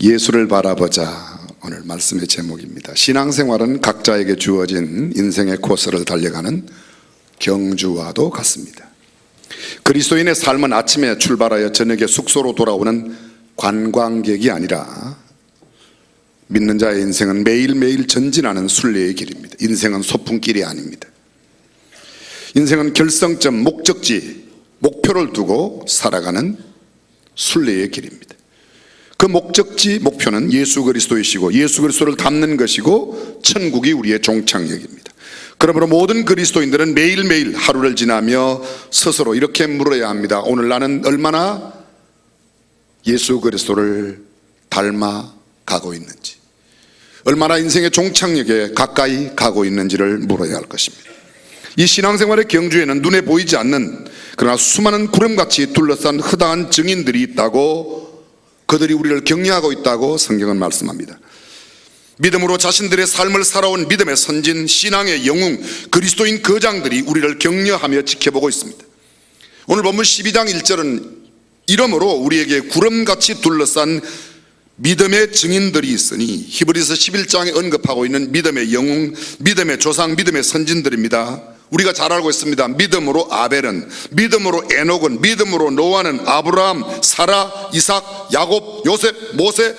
예수를 바라보자 오늘 말씀의 제목입니다. 신앙생활은 각자에게 주어진 인생의 코스를 달려가는 경주와도 같습니다. 그리스도인의 삶은 아침에 출발하여 저녁에 숙소로 돌아오는 관광객이 아니라 믿는 자의 인생은 매일매일 전진하는 순례의 길입니다. 인생은 소풍길이 아닙니다. 인생은 결성점, 목적지, 목표를 두고 살아가는 순례의 길입니다. 그 목적지, 목표는 예수 그리스도이시고 예수 그리스도를 닮는 것이고 천국이 우리의 종착역입니다. 그러므로 모든 그리스도인들은 매일매일 하루를 지나며 스스로 이렇게 물어야 합니다. 오늘 나는 얼마나 예수 그리스도를 닮아 가고 있는지, 얼마나 인생의 종착역에 가까이 가고 있는지를 물어야 할 것입니다. 이 신앙생활의 경주에는 눈에 보이지 않는 그러나 수많은 구름같이 둘러싼 허다한 증인들이 있다고 그들이 우리를 격려하고 있다고 성경은 말씀합니다. 믿음으로 자신들의 삶을 살아온 믿음의 선진, 신앙의 영웅, 그리스도인 거장들이 우리를 격려하며 지켜보고 있습니다. 오늘 본문 12장 1절은 이러므로 우리에게 구름같이 둘러싼 믿음의 증인들이 있으니 히브리서 11장에 언급하고 있는 믿음의 영웅, 믿음의 조상, 믿음의 선진들입니다. 우리가 잘 알고 있습니다. 믿음으로 아벨은, 믿음으로 에녹은, 믿음으로 노아는, 아브라함, 사라, 이삭, 야곱, 요셉, 모세,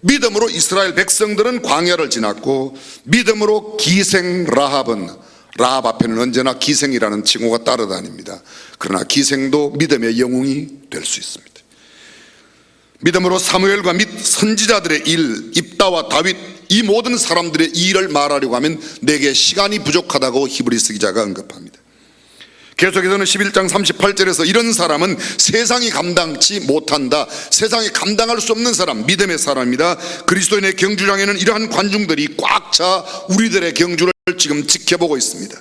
믿음으로 이스라엘 백성들은 광야를 지났고, 믿음으로 기생 라합은 라합 앞에는 언제나 기생이라는 칭호가 따라다닙니다. 그러나 기생도 믿음의 영웅이 될 수 있습니다. 믿음으로 사무엘과 및 선지자들의 일, 입다와 다윗 이 모든 사람들의 일을 말하려고 하면 내게 시간이 부족하다고 히브리스 기자가 언급합니다. 계속해서는 11장 38절에서 이런 사람은 세상이 감당치 못한다. 세상이 감당할 수 없는 사람, 믿음의 사람입니다. 그리스도인의 경주장에는 이러한 관중들이 꽉 차 우리들의 경주를 지금 지켜보고 있습니다.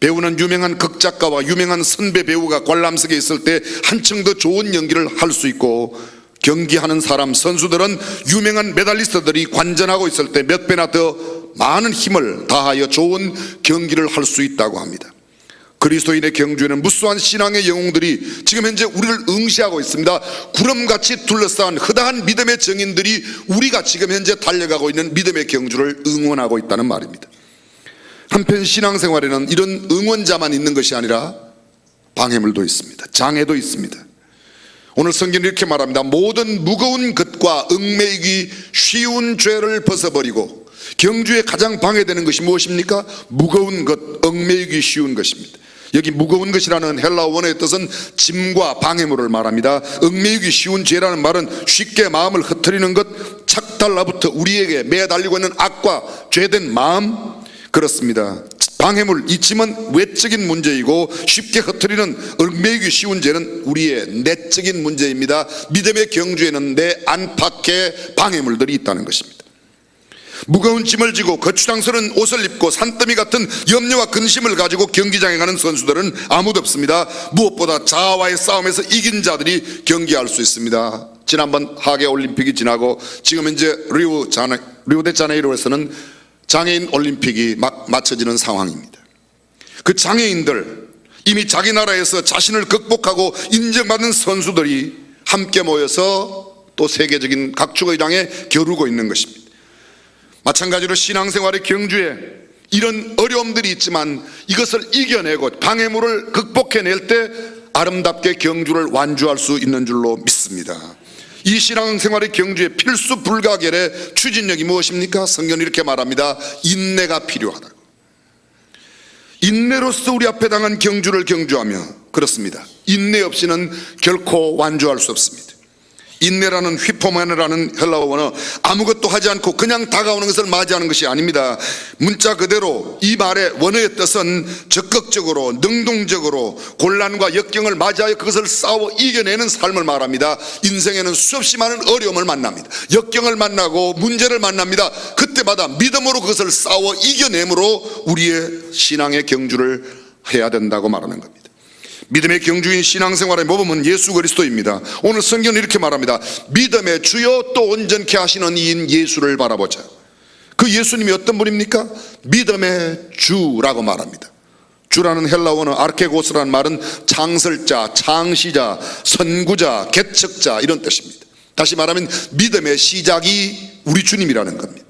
배우는 유명한 극작가와 유명한 선배 배우가 관람석에 있을 때 한층 더 좋은 연기를 할 수 있고 경기하는 사람 선수들은 유명한 메달리스트들이 관전하고 있을 때 몇 배나 더 많은 힘을 다하여 좋은 경기를 할 수 있다고 합니다. 그리스도인의 경주에는 무수한 신앙의 영웅들이 지금 현재 우리를 응시하고 있습니다. 구름같이 둘러싼 허다한 믿음의 정인들이 우리가 지금 현재 달려가고 있는 믿음의 경주를 응원하고 있다는 말입니다. 한편 신앙생활에는 이런 응원자만 있는 것이 아니라 방해물도 있습니다. 장애도 있습니다. 오늘 성경은 이렇게 말합니다. 모든 무거운 것과 얽매이기 쉬운 죄를 벗어버리고 경주에 가장 방해되는 것이 무엇입니까? 무거운 것, 얽매이기 쉬운 것입니다. 여기 무거운 것이라는 헬라어 원어의 뜻은 짐과 방해물을 말합니다. 얽매이기 쉬운 죄라는 말은 쉽게 마음을 흩트리는 것, 착달라부터 우리에게 매달리고 있는 악과 죄된 마음 그렇습니다. 방해물, 이 짐은 외적인 문제이고 쉽게 흩트리는 얽매이기 쉬운 죄는 우리의 내적인 문제입니다. 믿음의 경주에는 내 안팎의 방해물들이 있다는 것입니다. 무거운 짐을 지고 거추장스러운 옷을 입고 산더미 같은 염려와 근심을 가지고 경기장에 가는 선수들은 아무도 없습니다. 무엇보다 자아와의 싸움에서 이긴 자들이 경기할 수 있습니다. 지난번 하계 올림픽이 지나고 지금 현재 리우 자네, 리우데 자네이로에서는 장애인 올림픽이 막 맞춰지는 상황입니다. 그 장애인들 이미 자기 나라에서 자신을 극복하고 인정받는 선수들이 함께 모여서 또 세계적인 각축의 장에 겨루고 있는 것입니다. 마찬가지로 신앙생활의 경주에 이런 어려움들이 있지만 이것을 이겨내고 방해물을 극복해낼 때 아름답게 경주를 완주할 수 있는 줄로 믿습니다. 이 신앙생활의 경주의 필수 불가결의 추진력이 무엇입니까? 성경은 이렇게 말합니다. 인내가 필요하다고. 인내로서 우리 앞에 당한 경주를 경주하며 그렇습니다. 인내 없이는 결코 완주할 수 없습니다. 인내라는 휘포메라는 헬라어 원어 아무것도 하지 않고 그냥 다가오는 것을 맞이하는 것이 아닙니다. 문자 그대로 이 말의 원어의 뜻은 적극적으로 능동적으로 곤란과 역경을 맞이하여 그것을 싸워 이겨내는 삶을 말합니다. 인생에는 수없이 많은 어려움을 만납니다. 역경을 만나고 문제를 만납니다. 그때마다 믿음으로 그것을 싸워 이겨내므로 우리의 신앙의 경주를 해야 된다고 말하는 겁니다. 믿음의 경주인 신앙생활의 모범은 예수 그리스도입니다. 오늘 성경은 이렇게 말합니다. 믿음의 주요 또 온전케 하시는 이인 예수를 바라보자. 그 예수님이 어떤 분입니까? 믿음의 주라고 말합니다. 주라는 헬라어는 아르케고스라는 말은 창설자, 창시자, 선구자, 개척자 이런 뜻입니다. 다시 말하면 믿음의 시작이 우리 주님이라는 겁니다.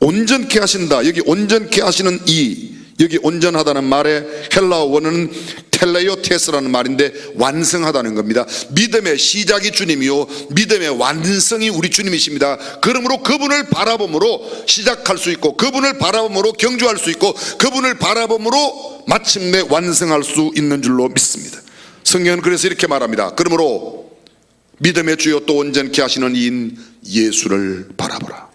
온전케 하신다. 여기 온전케 하시는 이 여기 온전하다는 말의 헬라어 원어는 텔레오테스라는 말인데 완성하다는 겁니다. 믿음의 시작이 주님이요 믿음의 완성이 우리 주님이십니다. 그러므로 그분을 바라봄으로 시작할 수 있고 그분을 바라봄으로 경주할 수 있고 그분을 바라봄으로 마침내 완성할 수 있는 줄로 믿습니다. 성경은 그래서 이렇게 말합니다. 그러므로 믿음의 주요 또 온전케 하시는 이인 예수를 바라보라.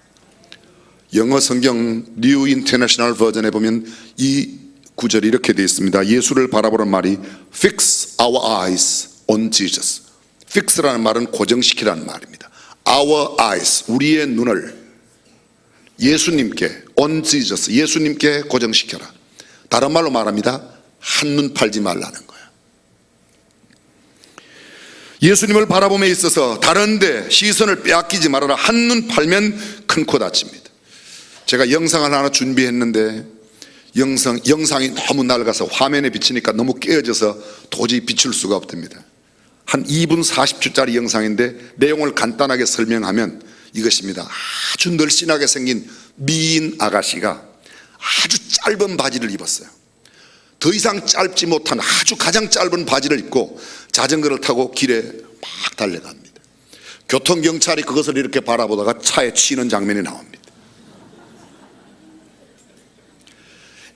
영어 성경 뉴 인터내셔널 버전에 보면 이 구절이 이렇게 되어 있습니다. 예수를 바라보는 말이 fix our eyes on Jesus. fix라는 말은 고정시키라는 말입니다. our eyes 우리의 눈을 예수님께 on Jesus 예수님께 고정시켜라. 다른 말로 말합니다. 한눈 팔지 말라는 거예요. 예수님을 바라봄에 있어서 다른데 시선을 빼앗기지 말아라. 한눈 팔면 큰 코 다칩니다. 제가 영상을 하나 준비했는데 영상, 영상이 너무 낡아서 화면에 비치니까 너무 깨어져서 도저히 비출 수가 없답니다. 한 2분 40초짜리 영상인데 내용을 간단하게 설명하면 이것입니다. 아주 늘씬하게 생긴 미인 아가씨가 아주 짧은 바지를 입었어요. 더 이상 짧지 못한 아주 가장 짧은 바지를 입고 자전거를 타고 길에 막 달려갑니다. 교통경찰이 그것을 이렇게 바라보다가 차에 치는 장면이 나옵니다.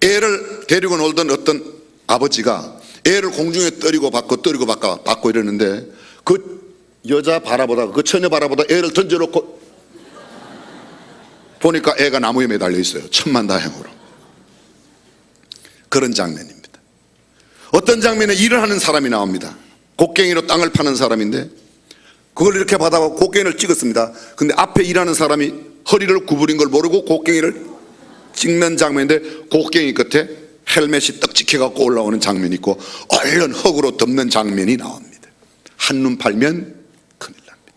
애를 데리고 놀던 어떤 아버지가 애를 공중에 떠리고 받고 떠리고 받고, 받고 이러는데 그 여자 바라보다가 그 처녀 바라보다 애를 던져놓고 보니까 애가 나무에 매달려 있어요. 천만 다행으로. 그런 장면입니다. 어떤 장면에 일을 하는 사람이 나옵니다. 곡괭이로 땅을 파는 사람인데 그걸 이렇게 받아가 곡괭이를 찍었습니다. 근데 앞에 일하는 사람이 허리를 구부린 걸 모르고 곡괭이를 찍는 장면인데 곡괭이 끝에 헬멧이 떡 찍혀갖고 올라오는 장면이 있고 얼른 흙으로 덮는 장면이 나옵니다. 한눈 팔면 큰일 납니다.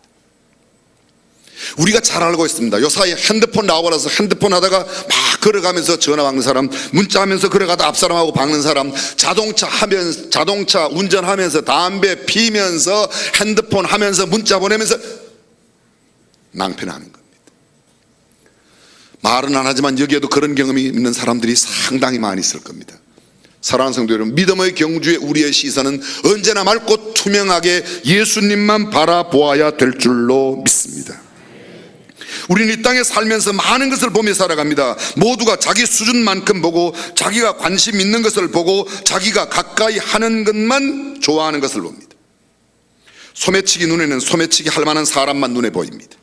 우리가 잘 알고 있습니다. 요 사이에 핸드폰 나와라서 핸드폰 하다가 막 걸어가면서 전화 받는 사람, 문자 하면서 걸어가다 앞 사람하고 박는 사람, 자동차 하면서 자동차 운전하면서 담배 피면서 핸드폰 하면서 문자 보내면서 낭패나는 겁니다. 말은 안 하지만 여기에도 그런 경험이 있는 사람들이 상당히 많이 있을 겁니다. 사랑하는 성도 여러분, 믿음의 경주에 우리의 시선은 언제나 맑고 투명하게 예수님만 바라보아야 될 줄로 믿습니다. 우리는 이 땅에 살면서 많은 것을 보며 살아갑니다. 모두가 자기 수준만큼 보고 자기가 관심 있는 것을 보고 자기가 가까이 하는 것만 좋아하는 것을 봅니다. 소매치기 눈에는 소매치기 할 만한 사람만 눈에 보입니다.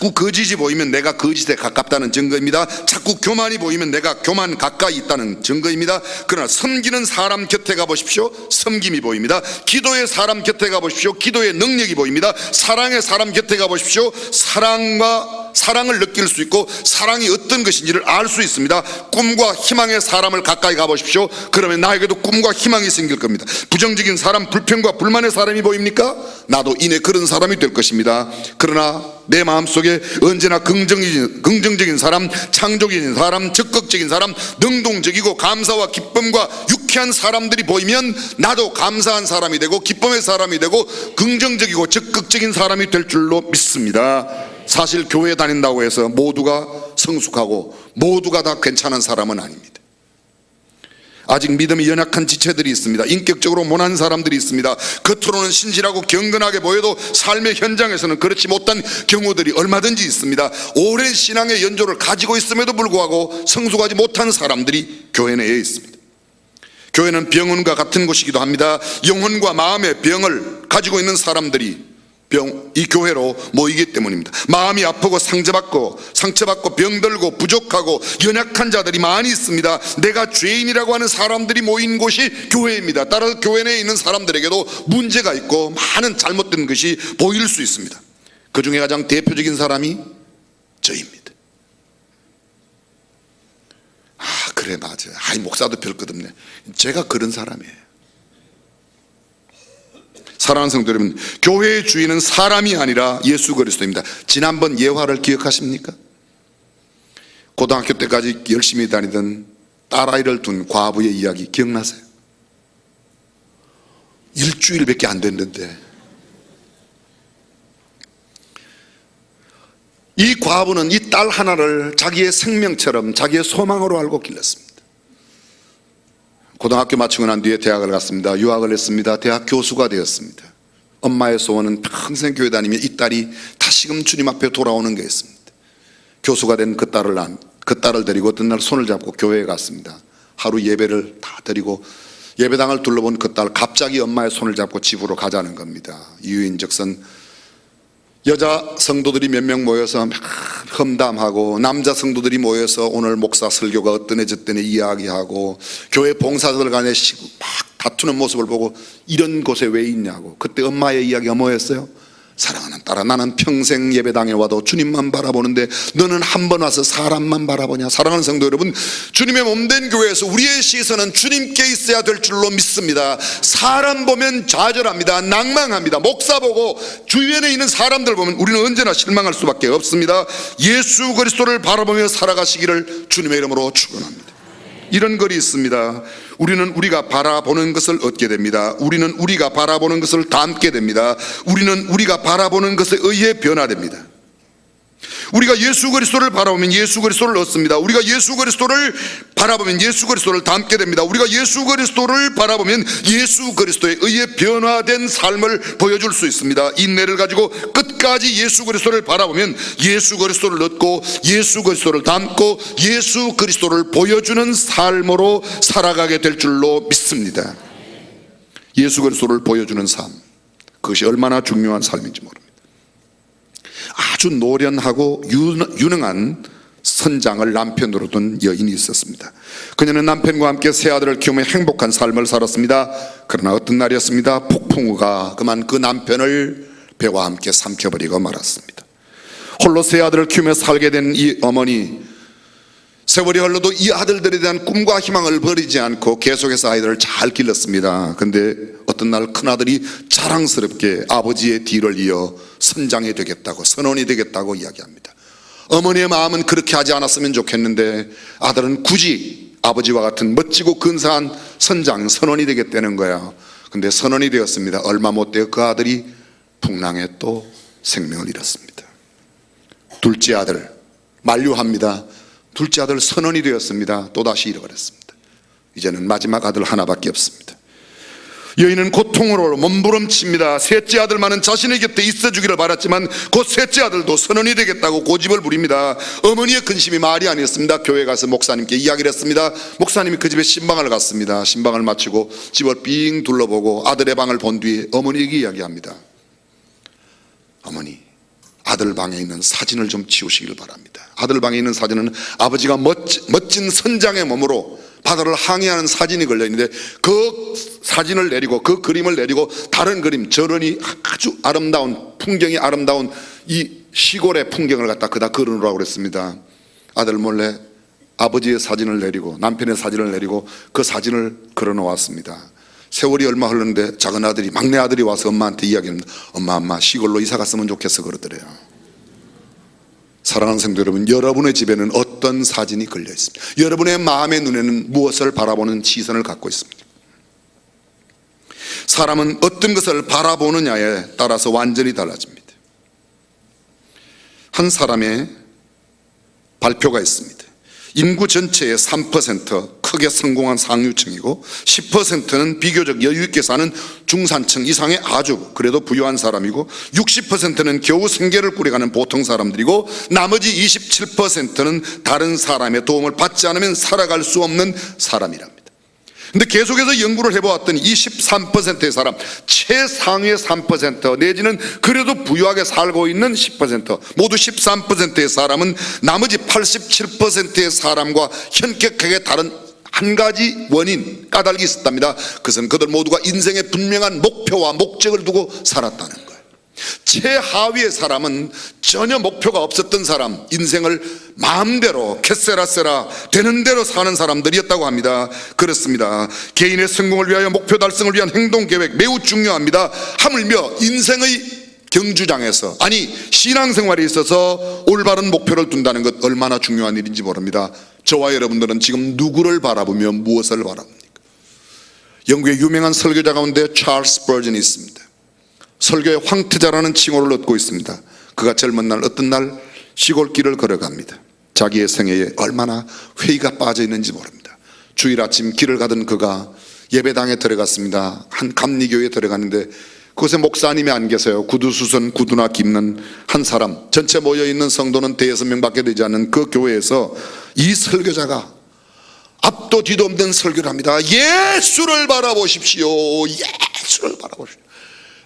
자꾸 거짓이 보이면 내가 거짓에 가깝다는 증거입니다. 자꾸 교만이 보이면 내가 교만 가까이 있다는 증거입니다. 그러나 섬기는 사람 곁에 가보십시오. 섬김이 보입니다. 기도의 사람 곁에 가보십시오. 기도의 능력이 보입니다. 사랑의 사람 곁에 가보십시오. 사랑과 사랑을 느낄 수 있고 사랑이 어떤 것인지를 알 수 있습니다. 꿈과 희망의 사람을 가까이 가보십시오. 그러면 나에게도 꿈과 희망이 생길 겁니다. 부정적인 사람, 불평과 불만의 사람이 보입니까? 나도 이내 그런 사람이 될 것입니다. 그러나 내 마음속에 언제나 긍정적인, 긍정적인 사람, 창조적인 사람, 적극적인 사람, 능동적이고 감사와 기쁨과 유쾌한 사람들이 보이면 나도 감사한 사람이 되고 기쁨의 사람이 되고 긍정적이고 적극적인 사람이 될 줄로 믿습니다. 사실 교회 다닌다고 해서 모두가 성숙하고 모두가 다 괜찮은 사람은 아닙니다. 아직 믿음이 연약한 지체들이 있습니다. 인격적으로 모난 사람들이 있습니다. 겉으로는 신실하고 경건하게 보여도 삶의 현장에서는 그렇지 못한 경우들이 얼마든지 있습니다. 오랜 신앙의 연조를 가지고 있음에도 불구하고 성숙하지 못한 사람들이 교회 내에 있습니다. 교회는 병원과 같은 곳이기도 합니다. 영혼과 마음의 병을 가지고 있는 사람들이 병, 이 교회로 모이기 때문입니다. 마음이 아프고 상처받고, 상처받고 병들고 부족하고 연약한 자들이 많이 있습니다. 내가 죄인이라고 하는 사람들이 모인 곳이 교회입니다. 따라서 교회 내에 있는 사람들에게도 문제가 있고 많은 잘못된 것이 보일 수 있습니다. 그 중에 가장 대표적인 사람이 저입니다. 아, 그래, 맞아. 아이, 목사도 별것 없네. 제가 그런 사람이에요. 사랑하는 성도 여러분, 교회의 주인은 사람이 아니라 예수 그리스도입니다. 지난번 예화를 기억하십니까? 고등학교 때까지 열심히 다니던 딸아이를 둔 과부의 이야기 기억나세요? 일주일밖에 안 됐는데 이 과부는 이 딸 하나를 자기의 생명처럼 자기의 소망으로 알고 길렀습니다. 고등학교 마치고 난 뒤에 대학을 갔습니다. 유학을 했습니다. 대학 교수가 되었습니다. 엄마의 소원은 평생 교회 다니며 이 딸이 다시금 주님 앞에 돌아오는 게였습니다. 교수가 된 그 딸을 안, 그 딸을 데리고 어떤 날 손을 잡고 교회에 갔습니다. 하루 예배를 다 드리고 예배당을 둘러본 그 딸 갑자기 엄마의 손을 잡고 집으로 가자는 겁니다. 이유인즉슨 여자 성도들이 몇 명 모여서 막 험담하고 남자 성도들이 모여서 오늘 목사 설교가 어떠네 저떠네 이야기하고 교회 봉사자들 간에 시- 막 다투는 모습을 보고 이런 곳에 왜 있냐고 그때 엄마의 이야기가 뭐였어요? 사랑하는 딸아 나는 평생 예배당에 와도 주님만 바라보는데 너는 한 번 와서 사람만 바라보냐? 사랑하는 성도 여러분 주님의 몸된 교회에서 우리의 시선은 주님께 있어야 될 줄로 믿습니다. 사람 보면 좌절합니다. 낭망합니다. 목사 보고 주변에 있는 사람들 보면 우리는 언제나 실망할 수밖에 없습니다. 예수 그리스도를 바라보며 살아가시기를 주님의 이름으로 축원합니다 이런 글이 있습니다. 우리는 우리가 바라보는 것을 얻게 됩니다. 우리는 우리가 바라보는 것을 담게 됩니다. 우리는 우리가 바라보는 것에 의해 변화됩니다. 우리가 예수 그리스도를 바라보면 예수 그리스도를 얻습니다. 우리가 예수 그리스도를 바라보면 예수 그리스도를 담게 됩니다. 우리가 예수 그리스도를 바라보면 예수 그리스도에 의해 변화된 삶을 보여줄 수 있습니다. 인내를 가지고 끝까지 예수 그리스도를 바라보면 예수 그리스도를 얻고 예수 그리스도를 담고 예수 그리스도를 보여주는 삶으로 살아가게 될 줄로 믿습니다. 예수 그리스도를 보여주는 삶. 그것이 얼마나 중요한 삶인지 모릅니다. 아주 노련하고 유- 유능한 선장을 남편으로 둔 여인이 있었습니다. 그녀는 남편과 함께 세 아들을 키우며 행복한 삶을 살았습니다. 그러나 어떤 날이었습니다. 폭풍우가 그만 그 남편을 배와 함께 삼켜버리고 말았습니다. 홀로 세 아들을 키우며 살게 된 이 어머니 세월이 흘러도 이 아들들에 대한 꿈과 희망을 버리지 않고 계속해서 아이들을 잘 길렀습니다. 근데 어떤 날 큰아들이 자랑스럽게 아버지의 뒤를 이어 선장이 되겠다고 선원이 되겠다고 이야기합니다. 어머니의 마음은 그렇게 하지 않았으면 좋겠는데 아들은 굳이 아버지와 같은 멋지고 근사한 선장 선원이 되겠다는 거야. 근데 선원이 되었습니다. 얼마 못 되어 그 아들이 풍랑에 또 생명을 잃었습니다. 둘째 아들 만류합니다. 둘째 아들 선언이 되었습니다. 또다시 잃어버렸습니다. 이제는 마지막 아들 하나밖에 없습니다. 여인은 고통으로 몸부림칩니다. 셋째 아들만은 자신의 곁에 있어주기를 바랐지만 그 셋째 아들도 선언이 되겠다고 고집을 부립니다. 어머니의 근심이 말이 아니었습니다. 교회 가서 목사님께 이야기를 했습니다. 목사님이 그 집에 신방을 갔습니다. 신방을 마치고 집을 삥 둘러보고 아들의 방을 본 뒤에 어머니에게 이야기합니다. 어머니, 아들 방에 있는 사진을 좀 치우시길 바랍니다. 아들 방에 있는 사진은 아버지가 멋진, 멋진 선장의 몸으로 바다를 항해하는 사진이 걸려 있는데 그 사진을 내리고 그 그림을 내리고 다른 그림 저런이 아주 아름다운 풍경이 아름다운 이 시골의 풍경을 갖다 그다 그려놓으라고 그랬습니다. 아들 몰래 아버지의 사진을 내리고 남편의 사진을 내리고 그 사진을 걸어 놓았습니다. 세월이 얼마 흘렀는데 작은 아들이 막내 아들이 와서 엄마한테 이야기합니다. 엄마 엄마 시골로 이사 갔으면 좋겠어 그러더래요. 사랑하는 성도 여러분, 여러분의 집에는 어떤 사진이 걸려 있습니다. 여러분의 마음의 눈에는 무엇을 바라보는 시선을 갖고 있습니다. 사람은 어떤 것을 바라보느냐에 따라서 완전히 달라집니다. 한 사람의 발표가 있습니다. 인구 전체의 3% 크게 성공한 상류층이고 10%는 비교적 여유 있게 사는 중산층 이상의 아주 그래도 부유한 사람이고 60%는 겨우 생계를 꾸려가는 보통 사람들이고 나머지 27%는 다른 사람의 도움을 받지 않으면 살아갈 수 없는 사람이랍니다. 근데 계속해서 연구를 해보았더니 23%의 사람, 최상위의 3% 내지는 그래도 부유하게 살고 있는 10% 모두 13%의 사람은 나머지 87%의 사람과 현격하게 다른 한 가지 원인, 까닭이 있었답니다. 그것은 그들 모두가 인생의 분명한 목표와 목적을 두고 살았다는 거예요. 최하위의 사람은 전혀 목표가 없었던 사람, 인생을 마음대로 캐세라세라 되는 대로 사는 사람들이었다고 합니다. 그렇습니다. 개인의 성공을 위하여 목표 달성을 위한 행동 계획 매우 중요합니다. 하물며 인생의 경주장에서 아니 신앙생활에 있어서 올바른 목표를 둔다는 것 얼마나 중요한 일인지 모릅니다. 저와 여러분들은 지금 누구를 바라보며 무엇을 바라봅니까? 영국의 유명한 설교자 가운데 찰스 버전이 있습니다. 설교의 황태자라는 칭호를 얻고 있습니다. 그가 젊은 날 어떤 날 시골길을 걸어갑니다. 자기의 생애에 얼마나 회의가 빠져 있는지 모릅니다. 주일 아침 길을 가던 그가 예배당에 들어갔습니다. 한 감리교에 들어갔는데 그곳에 목사님이 안 계세요. 구두수선 구두나 깁는 한 사람. 전체 모여 있는 성도는 대여섯 명밖에 되지 않는 그 교회에서 이 설교자가 앞도 뒤도 없는 설교를 합니다. 예수를 바라보십시오. 예수를 바라보십시오.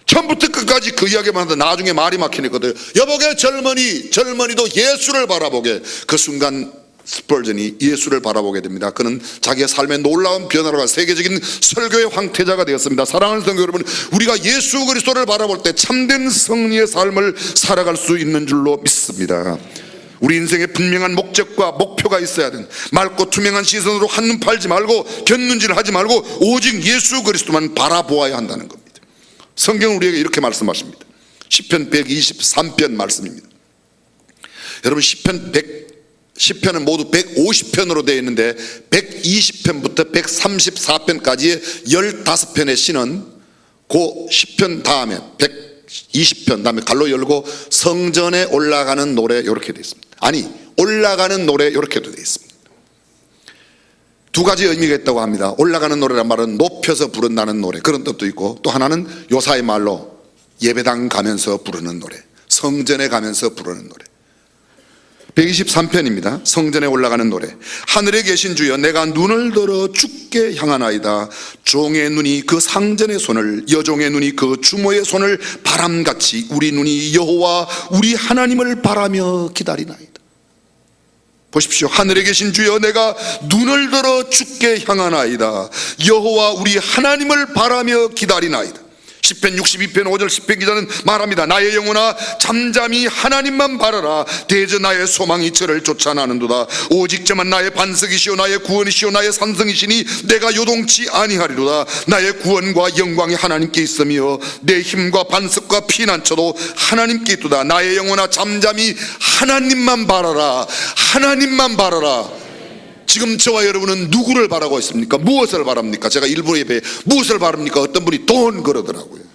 처음부터 끝까지 그 이야기만 하는데 나중에 말이 막히거든요. 여보게 젊은이, 젊은이도 예수를 바라보게. 그 순간 스펄전이 예수를 바라보게 됩니다. 그는 자기의 삶의 놀라운 변화가 세계적인 설교의 황태자가 되었습니다. 사랑하는 성도 여러분, 우리가 예수 그리스도를 바라볼 때 참된 승리의 삶을 살아갈 수 있는 줄로 믿습니다. 우리 인생에 분명한 목적과 목표가 있어야 된 맑고 투명한 시선으로 한눈 팔지 말고 견눈질 하지 말고 오직 예수 그리스도만 바라보아야 한다는 겁니다. 성경은 우리에게 이렇게 말씀하십니다. 시편 123편 말씀입니다. 여러분 시편 100 시편은 모두 150편으로 되어 있는데 120편부터 134편까지의 15편의 시는 그 10편 다음에 120편 다음에 갈로 열고 성전에 올라가는 노래 이렇게 되어 있습니다. 아니 올라가는 노래 이렇게도 되어 있습니다. 두 가지 의미가 있다고 합니다. 올라가는 노래란 말은 높여서 부른다는 노래 그런 뜻도 있고 또 하나는 요사의 말로 예배당 가면서 부르는 노래 성전에 가면서 부르는 노래 123편입니다. 성전에 올라가는 노래. 하늘에 계신 주여 내가 눈을 들어 주께 향하나이다. 종의 눈이 그 상전의 손을 여종의 눈이 그 주모의 손을 바람같이 우리 눈이 여호와 우리 하나님을 바라며 기다리나이다. 보십시오. 하늘에 계신 주여 내가 눈을 들어 주께 향하나이다. 여호와 우리 하나님을 바라며 기다리나이다. 10편 62편 5절 10편 기자는 말합니다. 나의 영혼아 잠잠히 하나님만 바라라. 대저 나의 소망이 저를 쫓아나는도다. 오직 저만 나의 반석이시오 나의 구원이시오 나의 산성이시니 내가 요동치 아니하리로다. 나의 구원과 영광이 하나님께 있으며 내 힘과 반석과 피난처도 하나님께 있도다. 나의 영혼아 잠잠히 하나님만 바라라. 하나님만 바라라. 지금 저와 여러분은 누구를 바라고 있습니까? 무엇을 바랍니까? 제가 일부 예배 무엇을 바랍니까? 어떤 분이 돈 그러더라고요.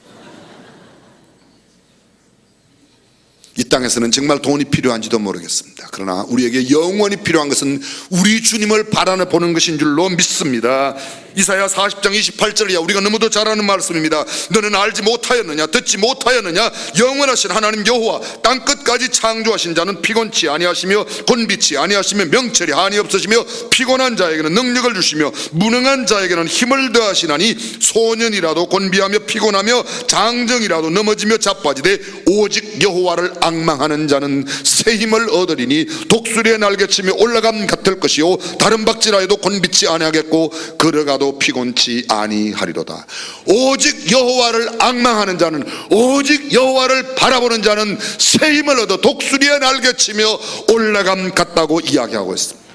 이 땅에서는 정말 돈이 필요한지도 모르겠습니다. 그러나 우리에게 영원히 필요한 것은 우리 주님을 바라보는 것인 줄로 믿습니다. 이사야 40장 28절이야. 우리가 너무도 잘 아는 말씀입니다. 너는 알지 못하였느냐 듣지 못하였느냐? 영원하신 하나님 여호와 땅 끝까지 창조하신 자는 피곤치 아니하시며 곤비치 아니하시며 명철이 한이 없으시며 피곤한 자에게는 능력을 주시며 무능한 자에게는 힘을 더하시나니 소년이라도 곤비하며 피곤하며 장정이라도 넘어지며 자빠지되 오직 여호와를 악망하는 자는 새 힘을 얻으리니 독수리의 날개치며 올라감 같을 것이요. 다른 박지라에도 곤비치 아니하겠고 걸어가 도 피곤치 아니하리로다 오직 여호와를 악망하는 자는 오직 여호와를 바라보는 자는 새 힘을 얻어 독수리의 날개 치며 올라감 같다고 이야기하고 있습니다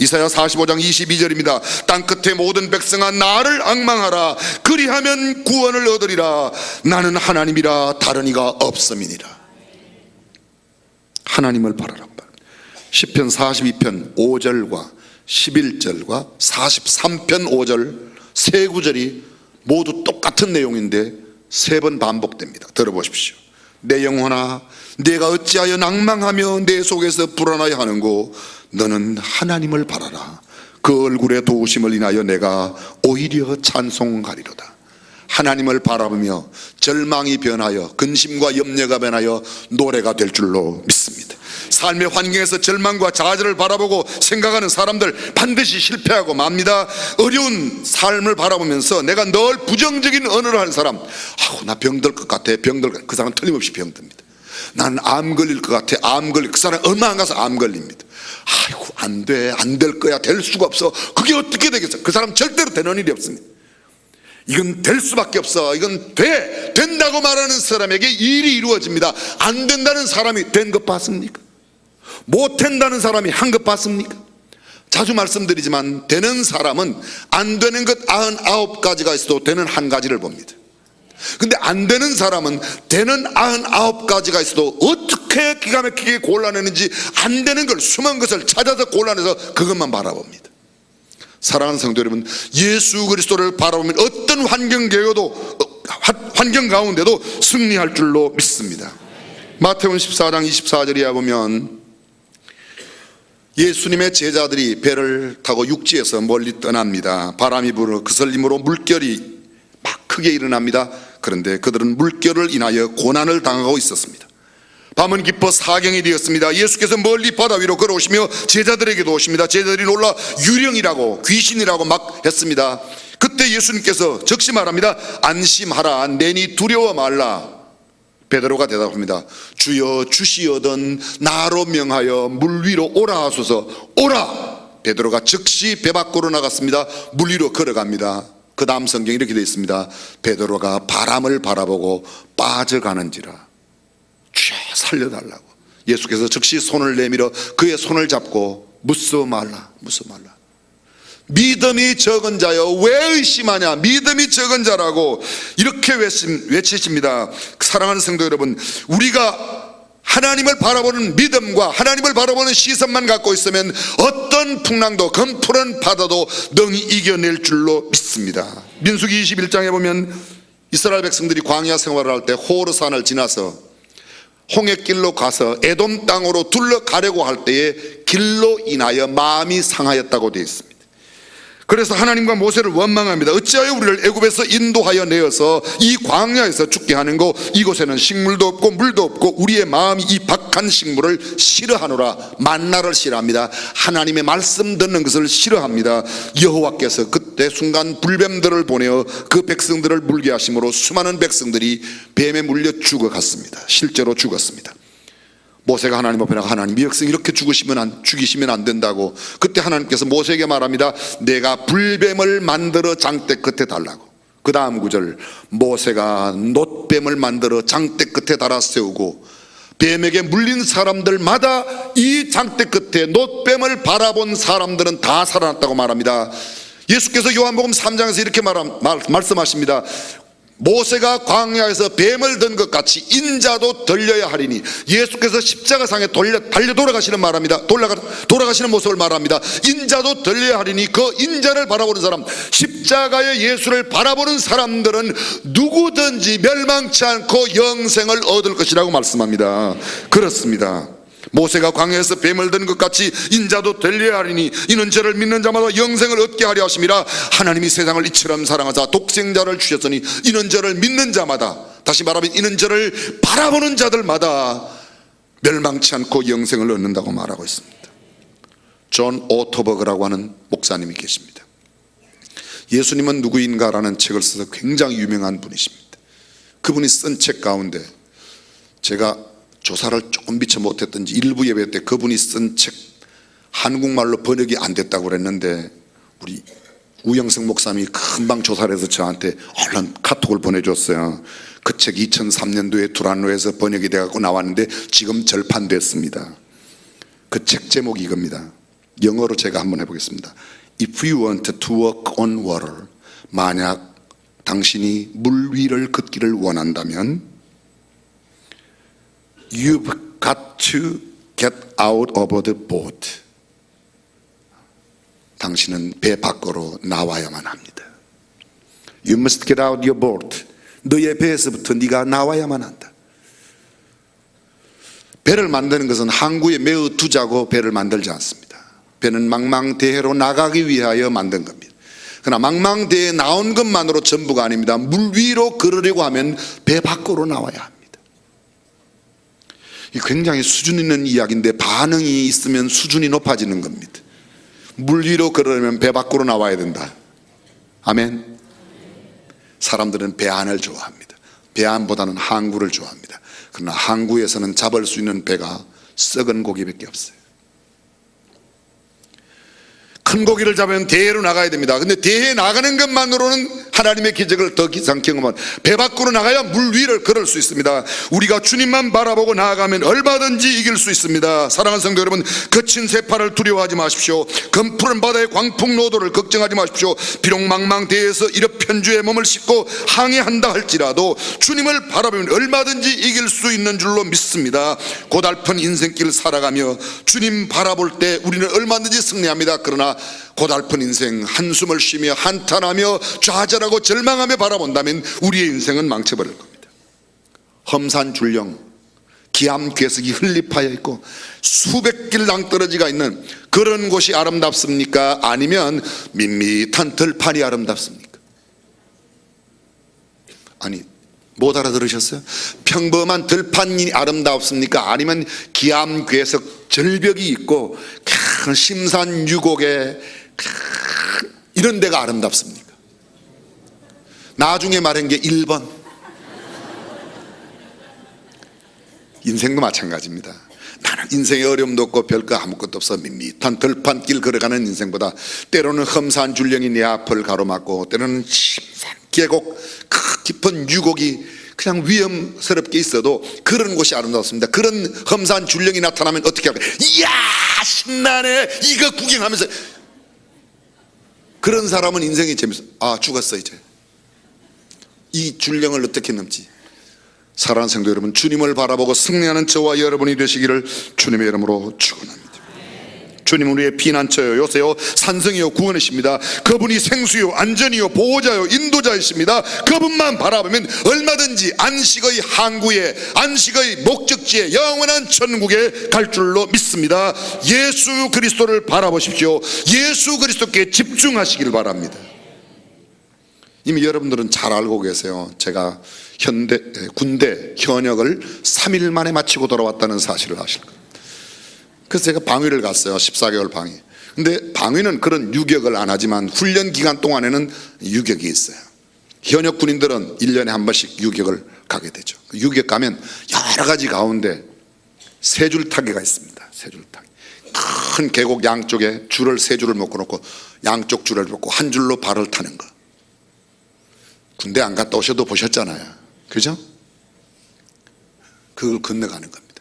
이사야 45장 22절입니다. 땅 끝에 모든 백성아 나를 악망하라. 그리하면 구원을 얻으리라. 나는 하나님이라 다른 이가 없음이니라. 하나님을 바라라. 10편 42편 5절과 11절과 43편 5절 세 구절이 모두 똑같은 내용인데 세 번 반복됩니다. 들어보십시오. 내 영혼아 내가 어찌하여 낭망하며 내 속에서 불안하여 하는고 너는 하나님을 바라라. 그 얼굴의 도우심을 인하여 내가 오히려 찬송하리로다. 하나님을 바라보며 절망이 변하여 근심과 염려가 변하여 노래가 될 줄로 믿습니다. 삶의 환경에서 절망과 좌절을 바라보고 생각하는 사람들 반드시 실패하고 맙니다. 어려운 삶을 바라보면서 내가 늘 부정적인 언어를 하는 사람, 아우 나 병들 것 같아, 병들. 그 사람 틀림없이 병듭니다. 나는 암 걸릴 것 같아, 암 걸릴. 그 사람 얼마 안 가서 암 걸립니다. 아이고 안 돼, 안 될 거야, 될 수가 없어. 그게 어떻게 되겠어? 그 사람 절대로 되는 일이 없습니다. 이건 될 수밖에 없어. 이건 돼. 된다고 말하는 사람에게 일이 이루어집니다. 안 된다는 사람이 된 것 봤습니까? 못 된다는 사람이 한 것 봤습니까? 자주 말씀드리지만 되는 사람은 안 되는 것 99가지가 있어도 되는 한 가지를 봅니다. 근데 안 되는 사람은 되는 99가지가 있어도 어떻게 기가 막히게 골라내는지 안 되는 걸 숨은 것을 찾아서 골라내서 그것만 바라봅니다. 사랑하는 성도 여러분, 예수 그리스도를 바라보면 어떤 환경 계여도 환경 가운데도 승리할 줄로 믿습니다. 마태복음 14장 24절에 보면 예수님의 제자들이 배를 타고 육지에서 멀리 떠납니다. 바람이 불어 그슬림으로 물결이 막 크게 일어납니다. 그런데 그들은 물결을 인하여 고난을 당하고 있었습니다. 밤은 깊어 사경이 되었습니다. 예수께서 멀리 바다 위로 걸어오시며 제자들에게도 오십니다. 제자들이 놀라 유령이라고 귀신이라고 막 했습니다. 그때 예수님께서 적시 말합니다. 안심하라. 내니 두려워 말라. 베드로가 대답합니다. 주여 주시어던 나로 명하여 물 위로 오라 하소서. 오라. 베드로가 즉시 배 밖으로 나갔습니다. 물 위로 걸어갑니다. 그 다음 성경 이렇게 되어 있습니다. 베드로가 바람을 바라보고 빠져가는지라. 살려달라고. 예수께서 즉시 손을 내밀어 그의 손을 잡고 무서워 말라. 무서워 말라. 믿음이 적은 자여 왜 의심하냐 믿음이 적은 자라고 이렇게 외치십니다 사랑하는 성도 여러분 우리가 하나님을 바라보는 믿음과 하나님을 바라보는 시선만 갖고 있으면 어떤 풍랑도 검푸른 바다도 능히 이겨낼 줄로 믿습니다 민수기 21장에 보면 이스라엘 백성들이 광야 생활을 할 때 호르산을 지나서 홍해길로 가서 에돔 땅으로 둘러가려고 할 때에 길로 인하여 마음이 상하였다고 되어 있습니다 그래서 하나님과 모세를 원망합니다. 어찌하여 우리를 애굽에서 인도하여 내어서 이 광야에서 죽게 하는 거 이곳에는 식물도 없고 물도 없고 우리의 마음이 이 박한 식물을 싫어하노라 만나를 싫어합니다. 하나님의 말씀 듣는 것을 싫어합니다. 여호와께서 그때 순간 불뱀들을 보내어 그 백성들을 물게 하심으로 수많은 백성들이 뱀에 물려 죽어갔습니다. 실제로 죽었습니다. 모세가 하나님 앞에 나가 하나님 이 백성 이렇게 죽으시면 안, 죽이시면 안 된다고. 그때 하나님께서 모세에게 말합니다. 내가 불뱀을 만들어 장대 끝에 달라고. 그 다음 구절 모세가 놋뱀을 만들어 장대 끝에 달아 세우고 뱀에게 물린 사람들마다 이 장대 끝에 놋뱀을 바라본 사람들은 다 살아났다고 말합니다. 예수께서 요한복음 3장에서 이렇게 말, 말, 말씀하십니다 모세가 광야에서 뱀을 든 것 같이 인자도 들려야 하리니 예수께서 십자가상에 돌려, 달려 돌아가시는 말합니다. 돌아가, 돌아가시는 모습을 말합니다. 인자도 들려야 하리니 그 인자를 바라보는 사람, 십자가의 예수를 바라보는 사람들은 누구든지 멸망치 않고 영생을 얻을 것이라고 말씀합니다. 그렇습니다. 모세가 광야에서 뱀을 든 것 같이 인자도 되려 하리니 이는 저를 믿는 자마다 영생을 얻게 하려 하심이라. 하나님이 세상을 이처럼 사랑하사 독생자를 주셨으니 이는 저를 믿는 자마다 다시 말하면 이는 저를 바라보는 자들마다 멸망치 않고 영생을 얻는다고 말하고 있습니다. 존 오토버그라고 하는 목사님이 계십니다. 예수님은 누구인가라는 책을 써서 굉장히 유명한 분이십니다. 그분이 쓴 책 가운데 제가 조사를 조금 미처 못했던지 일부 예배 때 그분이 쓴 책 한국말로 번역이 안 됐다고 그랬는데 우리 우영성 목사님이 금방 조사를 해서 저한테 얼른 카톡을 보내줬어요. 그 책 2003년도에 두란노에서 번역이 돼갖고 나왔는데 지금 절판됐습니다. 그 책 제목이 이겁니다. 영어로 제가 한번 해보겠습니다. If you want to walk on water, 만약 당신이 물 위를 걷기를 원한다면 You've got to get out of the boat. 당신은 배 밖으로 나와야만 합니다. You must get out your boat. 너의 배에서부터 네가 나와야만 한다. 배를 만드는 것은 항구에 매우 두자고 배를 만들지 않습니다. 배는 망망대해로 나가기 위하여 만든 겁니다. 그러나 망망대해에 나온 것만으로 전부가 아닙니다. 물 위로 걸으려고 하면 배 밖으로 나와야 합니다. 이 굉장히 수준 있는 이야기인데 반응이 있으면 수준이 높아지는 겁니다. 물 위로 걸으려면 배 밖으로 나와야 된다. 아멘. 사람들은 배 안을 좋아합니다. 배 안보다는 항구를 좋아합니다. 그러나 항구에서는 잡을 수 있는 배가 썩은 고기밖에 없어요. 큰 고기를 잡으면 대회로 나가야 됩니다. 근데 대회에 나가는 것만으로는 하나님의 기적을 더 이상 경험한 배 밖으로 나가야 물 위를 걸을 수 있습니다. 우리가 주님만 바라보고 나아가면 얼마든지 이길 수 있습니다. 사랑하는 성도 여러분, 거친 세파를 두려워하지 마십시오. 검푸른 바다의 광풍 노도를 걱정하지 마십시오. 비록 망망대해에서 이렇편주의 몸을 싣고 항해한다 할지라도 주님을 바라보면 얼마든지 이길 수 있는 줄로 믿습니다. 고달픈 인생길을 살아가며 주님 바라볼 때 우리는 얼마든지 승리합니다. 그러나 고달픈 인생 한숨을 쉬며 한탄하며 좌절하고 절망하며 바라본다면 우리의 인생은 망쳐버릴 겁니다. 험산 줄령 기암 괴석이 흘립하여 있고 수백 길 낭떠러지가 있는 그런 곳이 아름답습니까? 아니면 밋밋한 들판이 아름답습니까? 아니 못 알아들으셨어요? 평범한 들판이 아름답습니까? 아니면 기암 괴석 절벽이 있고 큰 심산 유곡에 큰 이런 데가 아름답습니까? 나중에 말한 게 1번 인생도 마찬가지입니다. 나는 인생에 어려움도 없고 별거 아무것도 없어 밋밋한 들판길 걸어가는 인생보다 때로는 험산 줄령이 내 앞을 가로막고 때로는 심산 계곡 그 깊은 유곡이 그냥 위험스럽게 있어도 그런 곳이 아름답습니다. 그런 험산 줄령이 나타나면 어떻게 할까요? 이야 신나네 이거 구경하면서 그런 사람은 인생이 재밌어. 아 죽었어 이제 이 줄령을 어떻게 넘지? 사랑하는 성도 여러분, 주님을 바라보고 승리하는 저와 여러분이 되시기를 주님의 이름으로 축원합니다. 주님은 우리의 피난처요, 요새요, 산성이요, 구원이십니다. 그분이 생수요, 안전이요, 보호자요, 인도자이십니다. 그분만 바라보면 얼마든지 안식의 항구에, 안식의 목적지에, 영원한 천국에 갈 줄로 믿습니다. 예수 그리스도를 바라보십시오. 예수 그리스도께 집중하시길 바랍니다. 이미 여러분들은 잘 알고 계세요. 제가 현대 에, 군대 현역을 3일 만에 마치고 돌아왔다는 사실을 아실 거예요. 그래서 제가 방위를 갔어요. 14개월 방위. 근데 방위는 그런 유격을 안 하지만 훈련 기간 동안에는 유격이 있어요. 현역 군인들은 1년에 한 번씩 유격을 가게 되죠. 그 유격 가면 여러 가지 가운데 세 줄 타기가 있습니다. 세 줄 타기. 큰 계곡 양쪽에 줄을 세 줄을 묶어 놓고 양쪽 줄을 묶고 한 줄로 발을 타는 거. 군대 안 갔다 오셔도 보셨잖아요. 그죠? 그걸 건너가는 겁니다.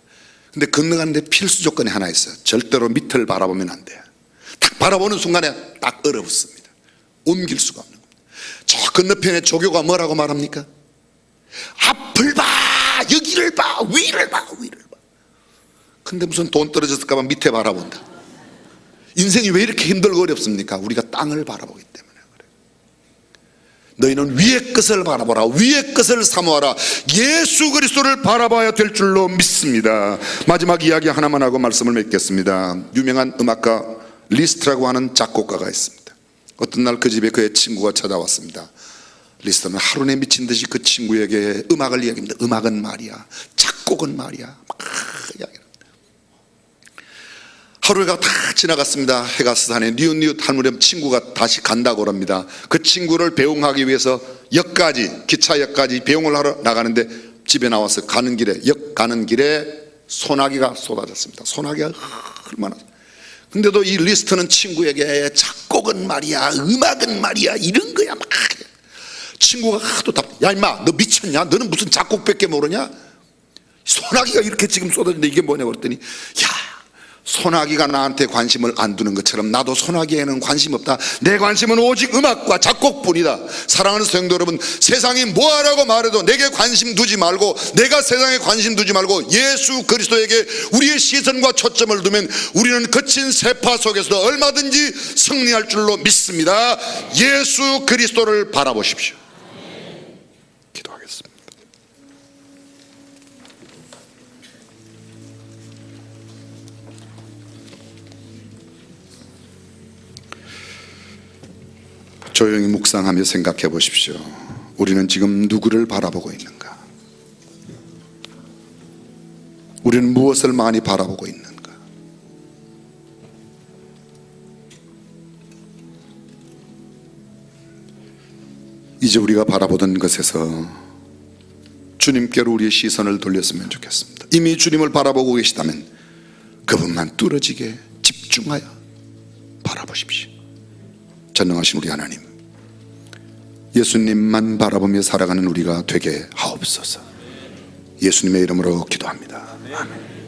근데 건너가는데 필수 조건이 하나 있어요. 절대로 밑을 바라보면 안 돼요. 딱 바라보는 순간에 딱 얼어붙습니다. 옮길 수가 없는 겁니다. 저 건너편에 조교가 뭐라고 말합니까? 앞을 봐! 여기를 봐! 위를 봐! 위를 봐! 근데 무슨 돈 떨어졌을까봐 밑에 바라본다. 인생이 왜 이렇게 힘들고 어렵습니까? 우리가 땅을 바라보기 때문에. 너희는 위의 것을 바라보라. 위의 것을 사모하라. 예수 그리스도를 바라봐야 될 줄로 믿습니다. 마지막 이야기 하나만 하고 말씀을 맺겠습니다. 유명한 음악가 리스트라고 하는 작곡가가 있습니다. 어떤 날 그 집에 그의 친구가 찾아왔습니다. 리스트는 하루에 미친 듯이 그 친구에게 음악을 이야기합니다. 음악은 말이야. 작곡은 말이야. 막 하루가 다 지나갔습니다. 해가 스산에 니웃니웃 할 무렵 친구가 다시 간다고 합니다. 그 친구를 배웅하기 위해서 역까지 기차역까지 배웅을 하러 나가는데 집에 나와서 가는 길에 역 가는 길에 소나기가 쏟아졌습니다. 소나기가 얼마나 근데도 이 리스트는 친구에게 작곡은 말이야 음악은 말이야 이런 거야 막 친구가 하도 답, 야 임마 너 미쳤냐? 너는 무슨 작곡밖에 모르냐? 소나기가 이렇게 지금 쏟아지는데 이게 뭐냐고 그랬더니 야 소나기가 나한테 관심을 안 두는 것처럼 나도 소나기에는 관심 없다. 내 관심은 오직 음악과 작곡뿐이다. 사랑하는 성도 여러분, 세상이 뭐하라고 말해도 내게 관심 두지 말고 내가 세상에 관심 두지 말고 예수 그리스도에게 우리의 시선과 초점을 두면 우리는 거친 세파 속에서도 얼마든지 승리할 줄로 믿습니다. 예수 그리스도를 바라보십시오. 조용히 묵상하며 생각해 보십시오. 우리는 지금 누구를 바라보고 있는가? 우리는 무엇을 많이 바라보고 있는가? 이제 우리가 바라보던 것에서 주님께로 우리의 시선을 돌렸으면 좋겠습니다. 이미 주님을 바라보고 계시다면 그분만 뚫어지게 집중하여 바라보십시오. 전능하신 우리 하나님 예수님만 바라보며 살아가는 우리가 되게 하옵소서 예수님의 이름으로 기도합니다 아멘.